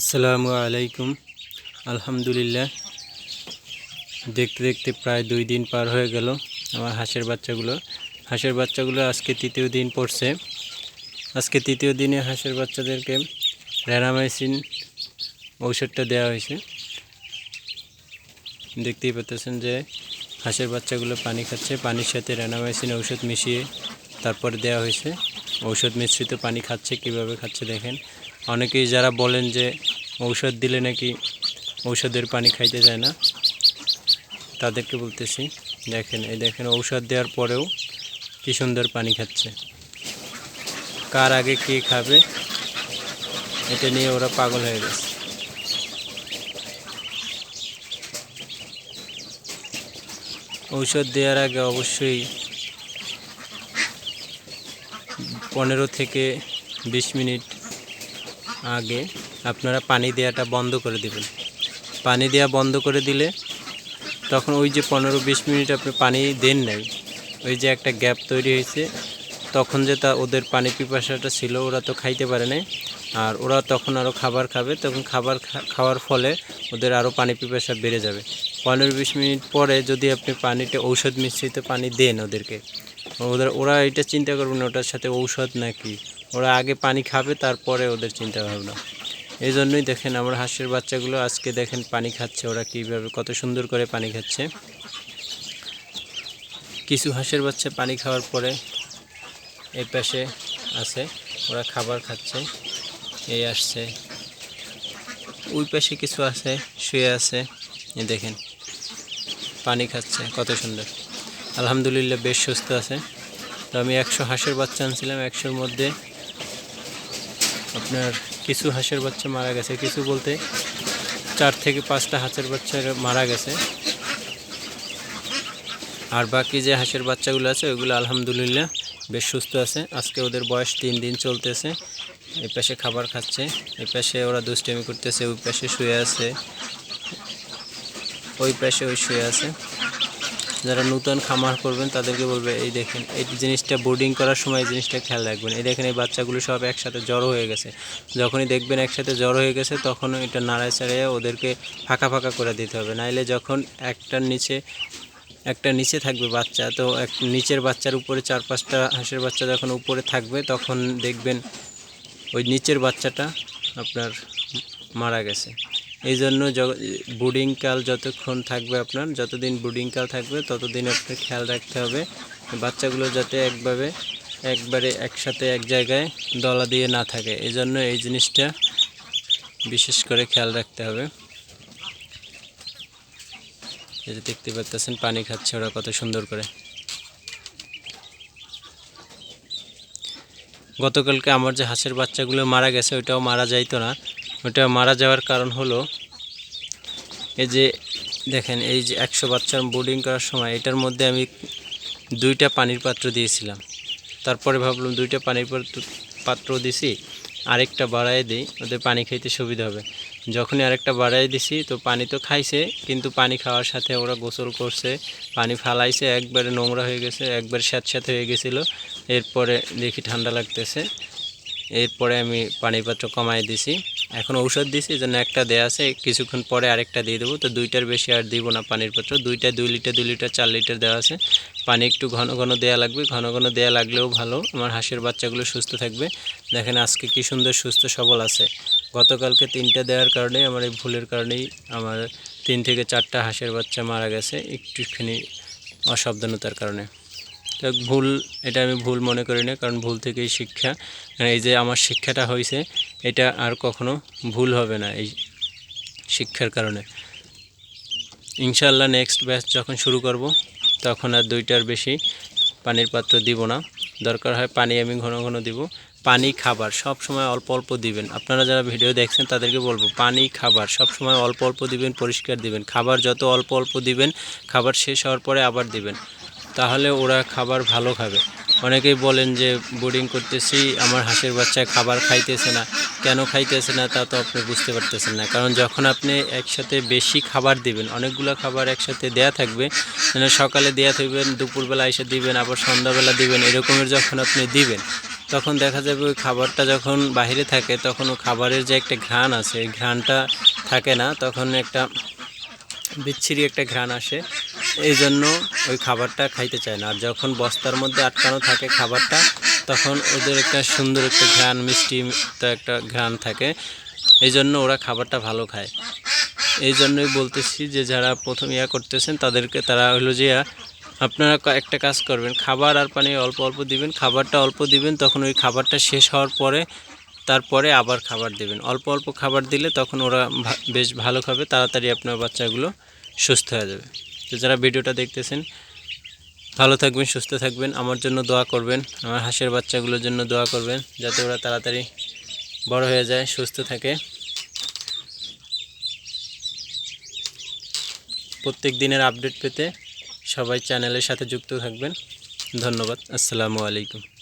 আসসালামু আলাইকুম। আলহামদুলিল্লাহ। দেখতে দেখতে প্রায় দুই দিন পার হয়ে গেল আমার হাঁসের বাচ্চাগুলো। হাঁসের বাচ্চাগুলো আজকে তৃতীয় দিন পড়ছে। আজকে তৃতীয় দিনে হাঁসের বাচ্চাদেরকে র্যানামাইসিন ঔষধটা দেওয়া হয়েছে। দেখতেই পাচ্ছেন যে হাঁসের বাচ্চাগুলো পানি খাচ্ছে। পানির সাথে র্যানামাইসিন ঔষধ মিশিয়ে তারপর দেওয়া হয়েছে। ঔষধ মিশ্রিত পানি খাচ্ছে, কীভাবে খাচ্ছে দেখেন। অনেকেই যারা বলেন যে ঔষধ দিলে নাকি ঔষধের পানি খাইতে যায় না? তাদেরকে বলতেছি, দেখেন, এই দেখেন, ঔষধ দেওয়ার পরেও কি সুন্দর পানি খাচ্ছে। কার আগে কে খাবে, এটা নিয়ে ওরা পাগল হয়ে গেছে। ঔষধ দেওয়ার আগে অবশ্যই পনেরো থেকে বিশ মিনিট আগে আপনারা পানি দেওয়াটা বন্ধ করে দেবেন। পানি দেওয়া বন্ধ করে দিলে তখন ওই যে পনেরো বিশ মিনিট আপনি পানি দেন নাই, ওই যে একটা গ্যাপ তৈরি হয়েছে, তখন যে তা ওদের পানি পিপাসাটা ছিল ওরা তো খাইতে পারে নাই। আর ওরা তখন আরও খাবার খাবে, তখন খাবার খাওয়ার ফলে ওদের আরও পানি পিপাসা বেড়ে যাবে। পনেরো বিশ মিনিট পরে যদি আপনি পানিতে ঔষধ মিশ্রিত পানি দেন ওদেরকে, ওদের, ওরা এটা চিন্তা করবে না ওটার সাথে ঔষধ নাকি? ওরা আগে পানি খাবে, তারপরে ওদের চিন্তা ভাবনা। এই জন্যই দেখেন আমার হাঁসের বাচ্চাগুলো আজকে দেখেন পানি খাচ্ছে, ওরা কীভাবে কত সুন্দর করে পানি খাচ্ছে। কিছু হাঁসের বাচ্চা পানি খাওয়ার পরে এই পাশে আছে, ওরা খাবার খাচ্ছে, এই আসছে। ওই পাশে কিছু আছে, শুয়ে আছে দেখেন, পানি খাচ্ছে, কত সুন্দর। আলহামদুলিল্লাহ বেশ সুস্থ আছে। তো আমি একশো হাঁসের বাচ্চা আনছিলাম, একশোর মধ্যে আপনার কিছু হাঁসের বাচ্চা মারা গেছে। কিছু বলতে চার থেকে পাঁচটা হাঁসের বাচ্চা মারা গেছে। আর বাকি যে হাঁসের বাচ্চাগুলো আছে ওইগুলো আলহামদুলিল্লাহ বেশ সুস্থ আছে। আজকে ওদের বয়স তিন দিন চলতেছে। এই পাশে খাবার খাচ্ছে। এই পাশে ওরা দুষ্টামি করতেছে, ওই পাশে শুয়ে আছে। ওই পাশে ওই শুয়ে আছে। যারা নতুন খামার করবেন, তাদেরকে বলবে, এই দেখেন, এই জিনিসটা বোর্ডিং করার সময় এই জিনিসটা খেয়াল রাখবেন। এই দেখেন, এই বাচ্চাগুলো সব একসাথে জড়ো হয়ে গেছে। যখনই দেখবেন একসাথে জড়ো হয়ে গেছে তখন এটা নাড়ায় চাড়িয়ে ওদেরকে ফাঁকা ফাঁকা করে দিতে হবে। নাইলে যখন একটার নিচে, একটা নিচে থাকবে বাচ্চা, তো এক নিচের বাচ্চার উপরে চার পাঁচটা হাঁসের বাচ্চা যখন উপরে থাকবে, তখন দেখবেন ওই নিচের বাচ্চাটা আপনার মারা গেছে। এই জন্য বুডিং কাল যতক্ষণ থাকবে আপনার, যতদিন বুডিং কাল থাকবে, ততদিন আপনার খেয়াল রাখতে হবে। বাচ্চাগুলো যাতে একভাবে, একবারে একসাথে এক জায়গায় দলা দিয়ে না থাকে। এই জন্য এই জিনিসটা বিশেষ করে খেয়াল রাখতে হবে। এই যে দেখতে পাচ্ছেন, পানি খাচ্ছে ওরা কত সুন্দর করে। গতকালকে আমার যে হাঁসের বাচ্চাগুলো মারা গেছে, ওইটাও মারা যাইতো না। ওটা মারা যাওয়ার কারণ হলো, এই যে দেখেন, এই যে একশো বাচ্চার বোর্ডিং করার সময় এটার মধ্যে আমি দুইটা পানির পাত্র দিয়েছিলাম। তারপরে ভাবলাম দুইটা পানির পাত্র- দিছি, আরেকটা বাড়াই দিই, ওদের পানি খাইতে সুবিধা হবে। যখনই আরেকটা বাড়াই দিছি, তো পানি তো খাইছে, কিন্তু পানি খাওয়ার সাথে ওরা গোসল করছে, পানি ফালাইছে, একবারে নোংরা হয়ে গেছে, একবারে স্যাঁতস্যাঁত হয়ে গেছিল, এরপরে দেখি ঠান্ডা লাগতেছে। এরপরে আমি পানির পাত্র কমাই দিছি। এখন ঔষধ দিছি জন্য একটা দেয়া আছে, কিছুক্ষণ পরে আরেকটা দিয়ে দেবো। তো দুইটার বেশি আর দিব না পানির পাত্র দুইটা দুই লিটার দুই লিটার, চার লিটার দেওয়া আছে। পানি একটু ঘন ঘন দেয়া লাগবে। ঘন ঘন দেয়া লাগলেও ভালো। আমার হাঁসের বাচ্চাগুলো সুস্থ থাকবে। দেখেন আজকে কি সুন্দর, সুস্থ, সবল আছে। গতকালকে তিনটা দেওয়ার কারণে, আমার এই ভুলের কারণেই আমার তিন থেকে চারটা হাঁসের বাচ্চা মারা গেছে। একটুখানি অসাবধানতার কারণে। ভুল, এটা আমি ভুল মনে করি না, কারণ ভুল থেকেই শিক্ষা। এই যে আমার শিক্ষাটা হয়েছে এটা আর কখনো ভুল হবে না এই শিক্ষার কারণে। ইনশাল্লাহ নেক্সট ব্যাচ যখন শুরু করব, তখন আর দুইটার বেশি পানির পাত্র দিব না। দরকার হয় পানি আমি ঘন ঘন দিব। পানি খাবার সব সময় অল্প অল্প দিবেন। আপনারা যারা ভিডিও দেখছেন, তাদেরকে বলব, পানি খাবার সব সময় অল্প অল্প দিবেন, পরিষ্কার দিবেন। খাবার যত অল্প অল্প দিবেন, খাবার শেষ হওয়ার পরে আবার দিবেন। তাহলে ওরা খাবার ভালো খাবে। অনেকেই বলেন যে বোর্ডিং করতেছি, আমার হাঁসের বাচ্চা খাবার খাইতেছে না। কেন খাইতেছে না তা তো আপনি বুঝতে পারতেছেন না। কারণ যখন আপনি একসাথে বেশি খাবার দিবেন, অনেকগুলো খাবার একসাথে দেয়া থাকবে মানে সকালে দেয়া থাকবেন, দুপুরবেলা এসে দিবেন, আবার সন্ধ্যাবেলা দিবেন, এরকমের যখন আপনি দিবেন, তখন দেখা যাবে ওই খাবারটা যখন বাইরে থাকে, তখন খাবারের যে একটা ঘ্রাণ আছে ঘ্রাণটা থাকে না, তখন একটা বিচ্ছিরি একটা ঘ্রাণ আসে। এই জন্য ওই খাবারটা খাইতে চায় না। আর যখন বস্তার মধ্যে আটকানো থাকে খাবারটা, তখন ওদের একটা সুন্দর একটা ঘ্রাণ, মিষ্টি একটা ঘ্রাণ থাকে। এই জন্য ওরা খাবারটা ভালো খায়। এই জন্যই বলতেছি যে, যারা প্রথম ইয়া করতেছেন, তাদেরকে তারা হলো যে, আপনারা একটা কাজ করবেন, খাবার আর পানি অল্প অল্প দিবেন, খাবারটা অল্প দিবেন, তখন ওই খাবারটা শেষ হওয়ার পরে, তারপরে আবার খাবার দিবেন। অল্প অল্প খাবার দিলে তখন ওরা বেশ ভালো খাবে, তাড়াতাড়ি আপনার বাচ্চাগুলো সুস্থ হয়ে যাবে। তো যারা ভিডিওটা দেখতেছেন, ভালো থাকবেন, সুস্থ থাকবেন, আমার জন্য দোয়া করবেন, আমার হাঁসের বাচ্চাগুলোর জন্য দোয়া করবেন, যাতে ওরা তাড়াতাড়ি বড় হয়ে যায়, সুস্থ থাকে। প্রত্যেক দিনের আপডেট পেতে সবাই চ্যানেলের সাথে যুক্ত থাকবেন। ধন্যবাদ, আসসালামু আলাইকুম।